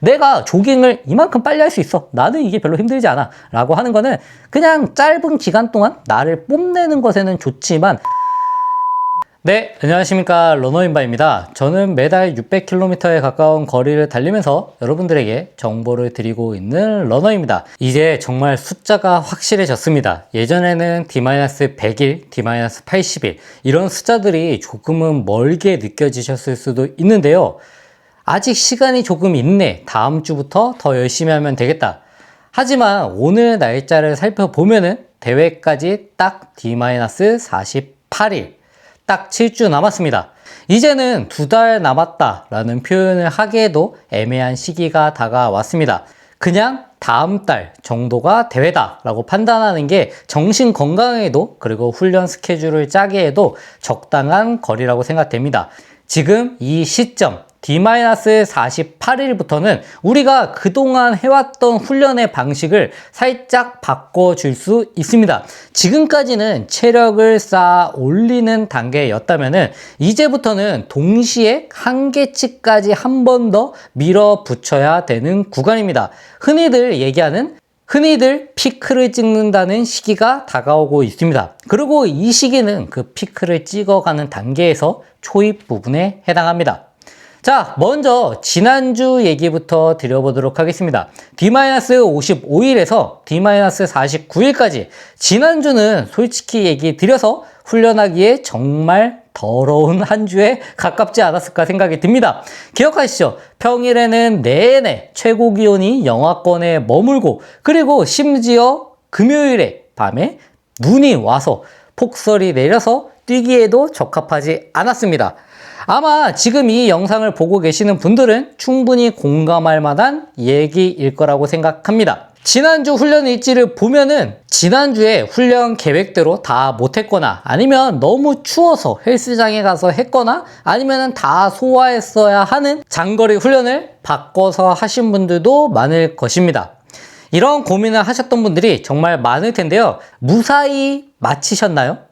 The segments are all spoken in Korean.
내가 조깅을 이만큼 빨리 할 수 있어. 나는 이게 별로 힘들지 않아. 라고 하는 거는 그냥 짧은 기간 동안 나를 뽐내는 것에는 좋지만 네, 안녕하십니까. 러너인바입니다. 저는 매달 600km에 가까운 거리를 달리면서 여러분들에게 정보를 드리고 있는 러너입니다. 이제 정말 숫자가 확실해졌습니다. 예전에는 D-100일, D-80일, 이런 숫자들이 조금은 멀게 느껴지셨을 수도 있는데요. 아직 시간이 조금 있네. 다음 주부터 더 열심히 하면 되겠다. 하지만 오늘 날짜를 살펴보면은 대회까지 딱 D-48일. 딱 7주 남았습니다. 이제는 두 달 남았다 라는 표현을 하기에도 애매한 시기가 다가왔습니다. 그냥 다음 달 정도가 대회다 라고 판단하는 게 정신 건강에도 그리고 훈련 스케줄을 짜기에도 적당한 거리라고 생각됩니다. 지금 이 시점 D-48일부터는 우리가 그동안 해왔던 훈련의 방식을 살짝 바꿔줄 수 있습니다. 지금까지는 체력을 쌓아 올리는 단계였다면은 이제부터는 동시에 한계치까지 한 번 더 밀어붙여야 되는 구간입니다. 흔히들 얘기하는 흔히들 피크를 찍는다는 시기가 다가오고 있습니다. 그리고 이 시기는 그 피크를 찍어가는 단계에서 초입 부분에 해당합니다. 자, 먼저 지난주 얘기부터 드려보도록 하겠습니다. D-55일에서 D-49일까지 지난주는 솔직히 얘기 드려서 훈련하기에 정말 더러운 한 주에 가깝지 않았을까 생각이 듭니다. 기억하시죠? 평일에는 내내 최고 기온이 영하권에 머물고 그리고 심지어 금요일에 밤에 눈이 와서 폭설이 내려서 뛰기에도 적합하지 않았습니다. 아마 지금 이 영상을 보고 계시는 분들은 충분히 공감할 만한 얘기일 거라고 생각합니다. 지난주 훈련 일지를 보면은 지난주에 훈련 계획대로 다 못했거나 아니면 너무 추워서 헬스장에 가서 했거나 아니면은 다 소화했어야 하는 장거리 훈련을 바꿔서 하신 분들도 많을 것입니다. 이런 고민을 하셨던 분들이 정말 많을 텐데요. 무사히 마치셨나요?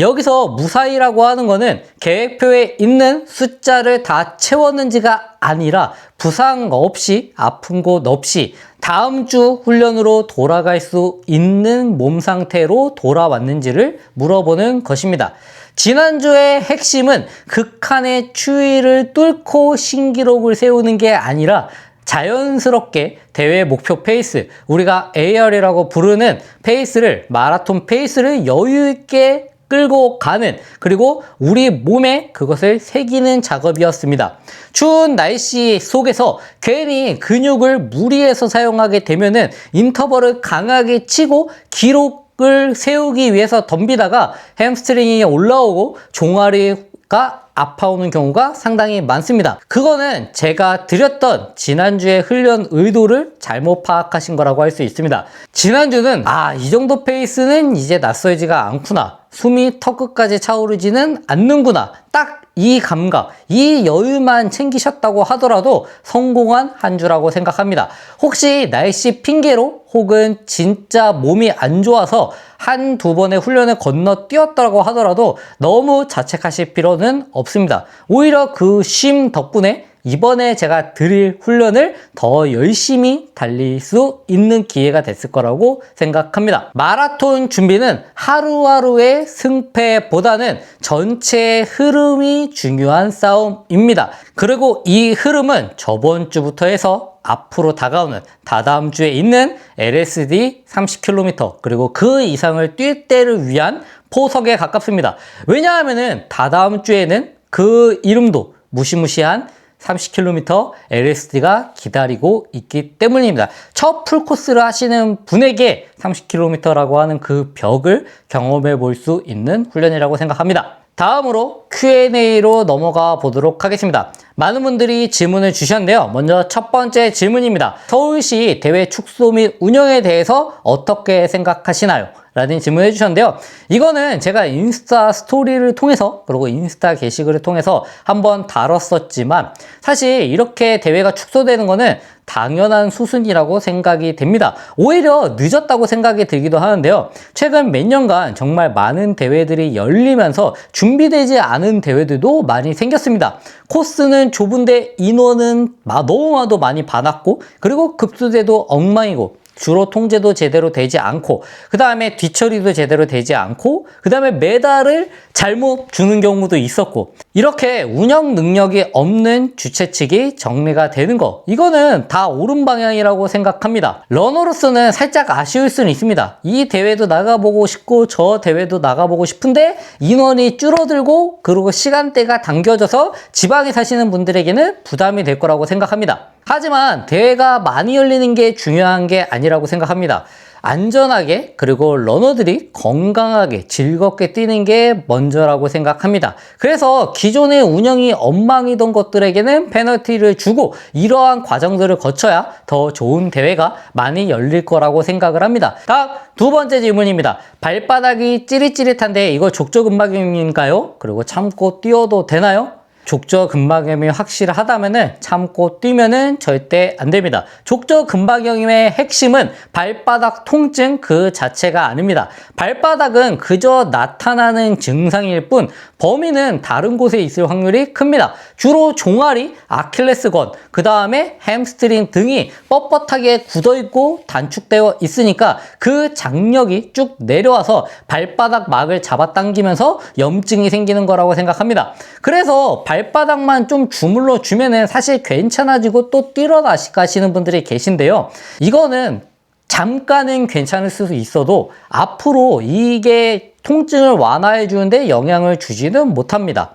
여기서 무사히라고 하는 거는 계획표에 있는 숫자를 다 채웠는지가 아니라 부상 없이 아픈 곳 없이 다음 주 훈련으로 돌아갈 수 있는 몸 상태로 돌아왔는지를 물어보는 것입니다. 지난주의 핵심은 극한의 추위를 뚫고 신기록을 세우는 게 아니라 자연스럽게 대회 목표 페이스, 우리가 AR이라고 부르는 페이스를, 마라톤 페이스를 여유있게 끌고 가는 그리고 우리 몸에 그것을 새기는 작업이었습니다. 추운 날씨 속에서 괜히 근육을 무리해서 사용하게 되면은 인터벌을 강하게 치고 기록 을 세우기 위해서 덤비다가 햄스트링이 올라오고 종아리 가 아파오는 경우가 상당히 많습니다. 그거는 제가 드렸던 지난주의 훈련 의도를 잘못 파악하신 거라고 할 수 있습니다. 지난주는 아, 이 정도 페이스는 이제 낯설지가 않구나. 숨이 턱끝까지 차오르지는 않는구나. 딱 이 감각, 이 여유만 챙기셨다고 하더라도 성공한 한 주라고 생각합니다. 혹시 날씨 핑계로 혹은 진짜 몸이 안 좋아서 한 두 번의 훈련을 건너뛰었다고 하더라도 너무 자책하실 필요는 없습니다. 오히려 그 쉼 덕분에 이번에 제가 드릴 훈련을 더 열심히 달릴 수 있는 기회가 됐을 거라고 생각합니다. 마라톤 준비는 하루하루의 승패보다는 전체의 흐름이 중요한 싸움입니다. 그리고 이 흐름은 저번 주부터 해서 앞으로 다가오는 다다음 주에 있는 LSD 30km 그리고 그 이상을 뛸 때를 위한 포석에 가깝습니다. 왜냐하면은 다다음 주에는 그 이름도 무시무시한 30km LSD가 기다리고 있기 때문입니다. 첫 풀코스를 하시는 분에게 30km라고 하는 그 벽을 경험해 볼 수 있는 훈련이라고 생각합니다. 다음으로 Q&A로 넘어가 보도록 하겠습니다. 많은 분들이 질문을 주셨는데요. 먼저 첫 번째 질문입니다. 서울시 대회 축소 및 운영에 대해서 어떻게 생각하시나요? 라는 질문을 해주셨는데요. 이거는 제가 인스타 스토리를 통해서 그리고 인스타 게시글을 통해서 한번 다뤘었지만 사실 이렇게 대회가 축소되는 거는 당연한 수순이라고 생각이 됩니다. 오히려 늦었다고 생각이 들기도 하는데요. 최근 몇 년간 정말 많은 대회들이 열리면서 준비되지 않은 많은 대회들도 많이 생겼습니다. 코스는 좁은데 인원은 마- 너무나도 많이 받았고 그리고 급수대도 엉망이고 주로 통제도 제대로 되지 않고 그 다음에 뒤처리도 제대로 되지 않고 그 다음에 메달을 잘못 주는 경우도 있었고 이렇게 운영 능력이 없는 주최 측이 정리가 되는 거 이거는 다 옳은 방향이라고 생각합니다. 러너로서는 살짝 아쉬울 수는 있습니다. 이 대회도 나가보고 싶고 저 대회도 나가보고 싶은데 인원이 줄어들고 그리고 시간대가 당겨져서 지방에 사시는 분들에게는 부담이 될 거라고 생각합니다 하지만 대회가 많이 열리는 게 중요한 게 아니라고 생각합니다. 안전하게 그리고 러너들이 건강하게 즐겁게 뛰는 게 먼저라고 생각합니다. 그래서 기존의 운영이 엉망이던 것들에게는 페널티를 주고 이러한 과정들을 거쳐야 더 좋은 대회가 많이 열릴 거라고 생각을 합니다. 다음 두 번째 질문입니다. 발바닥이 찌릿찌릿한데 이거 족저근막염인가요? 그리고 참고 뛰어도 되나요? 족저 근막염이 확실하다면은 참고 뛰면은 절대 안 됩니다. 족저 근막염의 핵심은 발바닥 통증 그 자체가 아닙니다. 발바닥은 그저 나타나는 증상일 뿐 범위는 다른 곳에 있을 확률이 큽니다. 주로 종아리, 아킬레스건, 그 다음에 햄스트링 등이 뻣뻣하게 굳어 있고 단축되어 있으니까 그 장력이 쭉 내려와서 발바닥 막을 잡아당기면서 염증이 생기는 거라고 생각합니다. 그래서 발바닥만 좀 주물러 주면은 사실 괜찮아지고 또 뛰러 다시 가시는 분들이 계신데요. 이거는 잠깐은 괜찮을 수도 있어도 앞으로 이게 통증을 완화해 주는데 영향을 주지는 못합니다.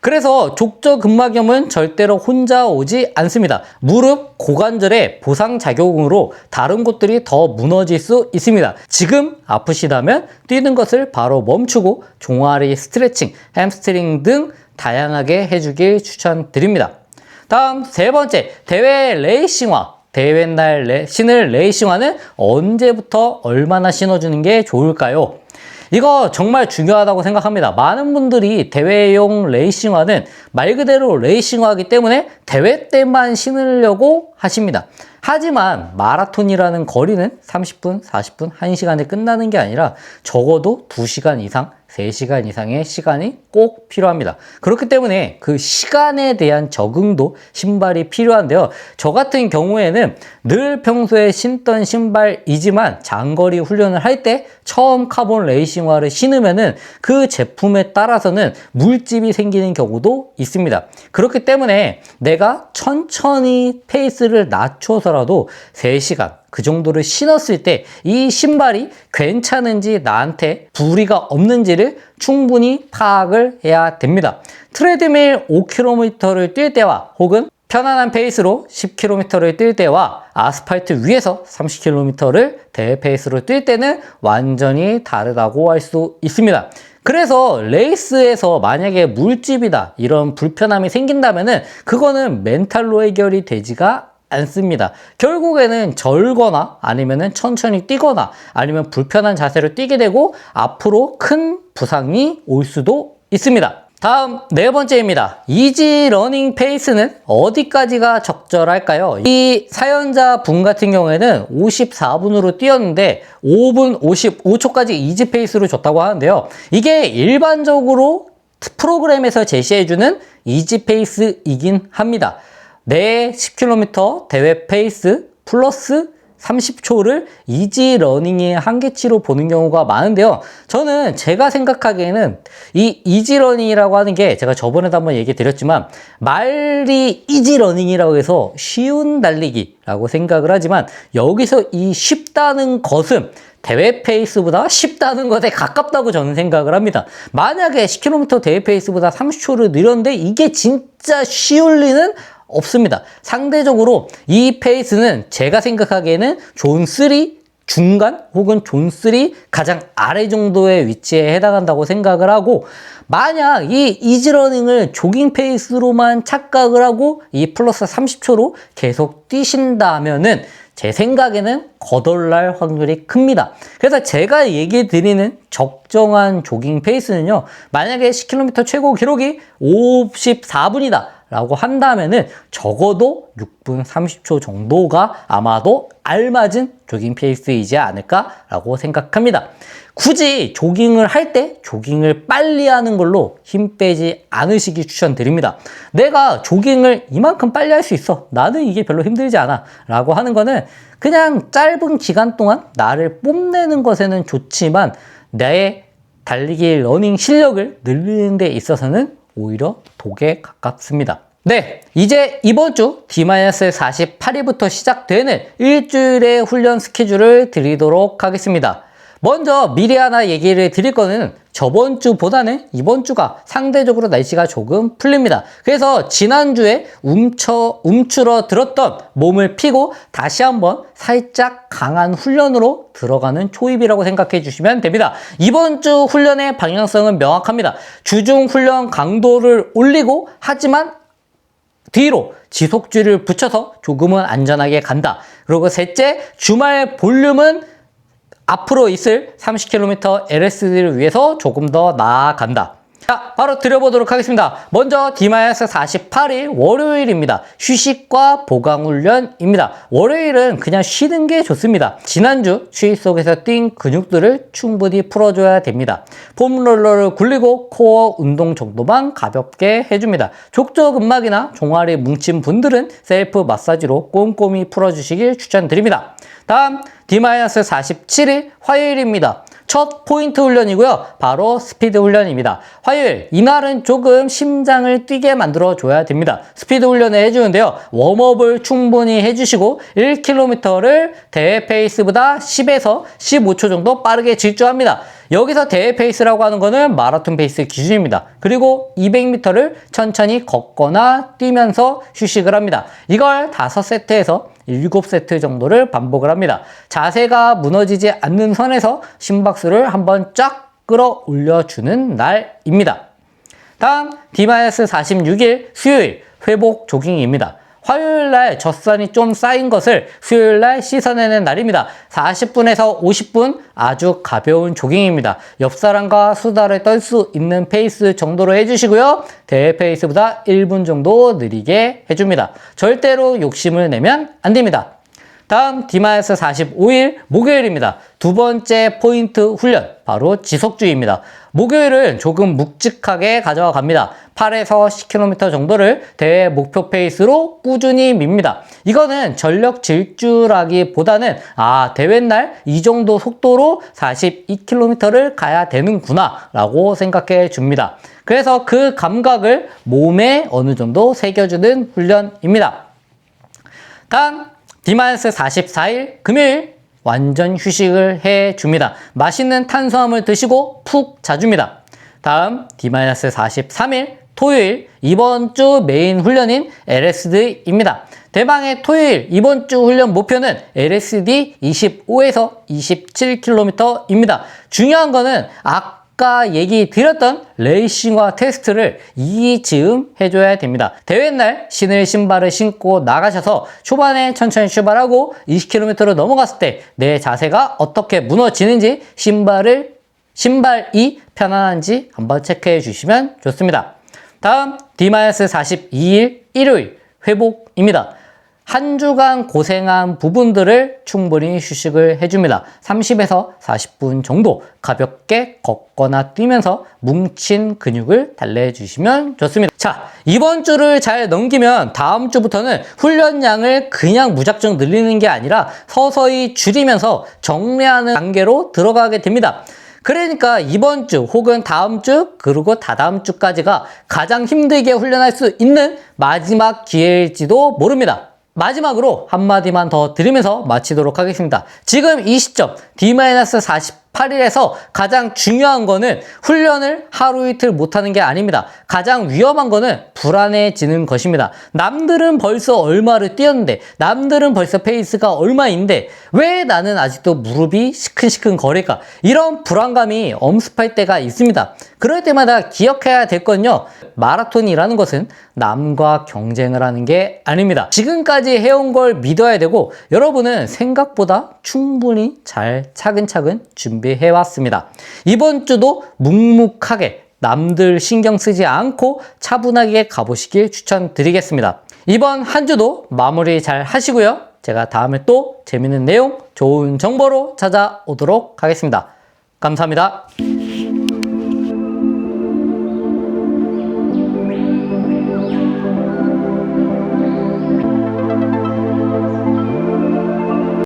그래서 족저근막염은 절대로 혼자 오지 않습니다. 무릎, 고관절의 보상작용으로 다른 곳들이 더 무너질 수 있습니다. 지금 아프시다면 뛰는 것을 바로 멈추고 종아리 스트레칭, 햄스트링 등 다양하게 해주길 추천드립니다. 다음 세 번째, 대회 레이싱화. 대회 날 레, 신을 레이싱화는 언제부터 얼마나 신어주는 게 좋을까요? 이거 정말 중요하다고 생각합니다. 많은 분들이 대회용 레이싱화는 말 그대로 레이싱화이기 때문에 대회 때만 신으려고 하십니다. 하지만 마라톤이라는 거리는 30분, 40분, 1시간에 끝나는 게 아니라 적어도 2시간 이상, 3시간 이상의 시간이 꼭 필요합니다. 그렇기 때문에 그 시간에 대한 적응도 신발이 필요한데요. 저 같은 경우에는 늘 평소에 신던 신발이지만 장거리 훈련을 할 때 처음 카본 레이싱화를 신으면은 그 제품에 따라서는 물집이 생기는 경우도 있습니다. 그렇기 때문에 내가 천천히 페이스를 낮춰서 라도 3시간, 그 정도를 신었을 때 이 신발이 괜찮은지 나한테 불이가 없는지를 충분히 파악을 해야 됩니다. 트레드밀 5km를 뛸 때와 혹은 편안한 페이스로 10km를 뛸 때와 아스팔트 위에서 30km를 대페이스로 뛸 때는 완전히 다르다고 할 수 있습니다. 그래서 레이스에서 만약에 물집이다 이런 불편함이 생긴다면은 그거는 멘탈로 해결이 되지가 않습니다. 결국에는 절거나 아니면은 천천히 뛰거나 아니면 불편한 자세로 뛰게 되고 앞으로 큰 부상이 올 수도 있습니다. 다음 네 번째입니다. 이지 러닝 페이스는 어디까지가 적절할까요? 이 사연자 분 같은 경우에는 54분으로 뛰었는데 5분 55초까지 이지 페이스로 줬다고 하는데요. 이게 일반적으로 프로그램에서 제시해주는 이지 페이스이긴 합니다. 내 10km 대회 페이스 플러스 30초를 이지 러닝의 한계치로 보는 경우가 많은데요. 저는 제가 생각하기에는 이 이지 러닝이라고 하는 게 제가 저번에도 한번 얘기 드렸지만 말이 이지 러닝이라고 해서 쉬운 달리기라고 생각을 하지만 여기서 이 쉽다는 것은 대회 페이스보다 쉽다는 것에 가깝다고 저는 생각을 합니다. 만약에 10km 대회 페이스보다 30초를 늘렸는데 이게 진짜 쉬울 리는 없습니다. 상대적으로 이 페이스는 제가 생각하기에는 존 3 중간 혹은 존 3 가장 아래 정도의 위치에 해당한다고 생각을 하고 만약 이 이지러닝을 조깅 페이스로만 착각을 하고 이 플러스 30초로 계속 뛰신다면은 제 생각에는 거덜날 확률이 큽니다. 그래서 제가 얘기 드리는 적정한 조깅 페이스는요, 만약에 10km 최고 기록이 54분이다. 라고 한다면은 적어도 6분 30초 정도가 아마도 알맞은 조깅 페이스이지 않을까라고 생각합니다. 굳이 조깅을 할 때 조깅을 빨리 하는 걸로 힘 빼지 않으시기 추천드립니다. 내가 조깅을 이만큼 빨리 할 수 있어. 나는 이게 별로 힘들지 않아. 라고 하는 거는 그냥 짧은 기간 동안 나를 뽐내는 것에는 좋지만 내 달리기 러닝 실력을 늘리는 데 있어서는 오히려 독에 가깝습니다. 네, 이제 이번 주 D-48일부터 시작되는 일주일의 훈련 스케줄을 드리도록 하겠습니다. 먼저 미리 하나 얘기를 드릴 거는 저번 주보다는 이번 주가 상대적으로 날씨가 조금 풀립니다. 그래서 지난주에 움쳐, 움츠러 들었던 몸을 피고 다시 한번 살짝 강한 훈련으로 들어가는 초입이라고 생각해 주시면 됩니다. 이번 주 훈련의 방향성은 명확합니다. 주중 훈련 강도를 올리고 하지만 뒤로 지속줄을 붙여서 조금은 안전하게 간다. 그리고 셋째, 주말 볼륨은 앞으로 있을 30km LSD를 위해서 조금 더 나아간다. 자, 바로 드려보도록 하겠습니다. 먼저 D-48일 월요일입니다. 휴식과 보강훈련입니다. 월요일은 그냥 쉬는 게 좋습니다. 지난주 휴식 속에서 뛴 근육들을 충분히 풀어줘야 됩니다. 폼롤러를 굴리고 코어 운동 정도만 가볍게 해줍니다. 족저근막이나 종아리 뭉친 분들은 셀프 마사지로 꼼꼼히 풀어주시길 추천드립니다. 다음 D-47일 화요일입니다. 첫 포인트 훈련이고요. 바로 스피드 훈련입니다. 화요일, 이날은 조금 심장을 뛰게 만들어 줘야 됩니다. 스피드 훈련을 해주는데요. 웜업을 충분히 해주시고 1km를 대회 페이스보다 10에서 15초 정도 빠르게 질주합니다. 여기서 대회 페이스라고 하는 거는 마라톤 페이스 기준입니다. 그리고 200m를 천천히 걷거나 뛰면서 휴식을 합니다. 이걸 5세트에서 7세트 정도를 반복을 합니다. 자세가 무너지지 않는 선에서 심박수를 한번 쫙 끌어올려주는 날입니다. 다음 D-46일 수요일 회복 조깅입니다. 화요일 날 젖산이 좀 쌓인 것을 수요일 날 씻어내는 날입니다. 40분에서 50분 아주 가벼운 조깅입니다. 옆 사람과 수다를 떨 수 있는 페이스 정도로 해주시고요. 대회 페이스보다 1분 정도 느리게 해줍니다. 절대로 욕심을 내면 안 됩니다. 다음 D-45일 목요일입니다. 두 번째 포인트 훈련 바로 지속주의입니다. 목요일은 조금 묵직하게 가져가 갑니다. 8에서 10km 정도를 대회 목표 페이스로 꾸준히 밉니다. 이거는 전력 질주라기보다는 아 대회 날 이 정도 속도로 42km를 가야 되는구나 라고 생각해 줍니다. 그래서 그 감각을 몸에 어느 정도 새겨주는 훈련입니다. 다음 D-44일 금요일 완전 휴식을 해 줍니다. 맛있는 탄수화물 드시고 푹 자줍니다. 다음 D-43일 토요일 이번 주 메인 훈련인 LSD입니다. 대망의 토요일 이번 주 훈련 목표는 LSD 25에서 27km입니다. 중요한 거는 아까 얘기 드렸던 레이싱화 테스트를 이지음 해줘야 됩니다. 대회 날 신을 신발을 신고 나가셔서 초반에 천천히 출발하고 20km로 넘어갔을 때 내 자세가 어떻게 무너지는지 신발을 신발이 편안한지 한번 체크해 주시면 좋습니다. 다음 D-42일 일요일 회복입니다. 한 주간 고생한 부분들을 충분히 휴식을 해줍니다. 30에서 40분 정도 가볍게 걷거나 뛰면서 뭉친 근육을 달래주시면 좋습니다. 자, 이번 주를 잘 넘기면 다음 주부터는 훈련량을 그냥 무작정 늘리는 게 아니라 서서히 줄이면서 정리하는 단계로 들어가게 됩니다. 그러니까 이번 주 혹은 다음 주 그리고 다다음 주까지가 가장 힘들게 훈련할 수 있는 마지막 기회일지도 모릅니다. 마지막으로 한마디만 더 드리면서 마치도록 하겠습니다. 지금 이 시점 D-48일에서 가장 중요한 거는 훈련을 하루 이틀 못하는 게 아닙니다. 가장 위험한 거는 불안해지는 것입니다. 남들은 벌써 얼마를 뛰었는데 남들은 벌써 페이스가 얼마인데 왜 나는 아직도 무릎이 시큰시큰 거릴까? 이런 불안감이 엄습할 때가 있습니다. 그럴 때마다 기억해야 될 건요. 마라톤이라는 것은 남과 경쟁을 하는 게 아닙니다. 지금까지 해온 걸 믿어야 되고 여러분은 생각보다 충분히 잘 차근차근 준비해 왔습니다. 이번 주도 묵묵하게 남들 신경 쓰지 않고 차분하게 가보시길 추천드리겠습니다. 이번 한 주도 마무리 잘 하시고요. 제가 다음에 또 재밌는 내용, 좋은 정보로 찾아오도록 하겠습니다. 감사합니다.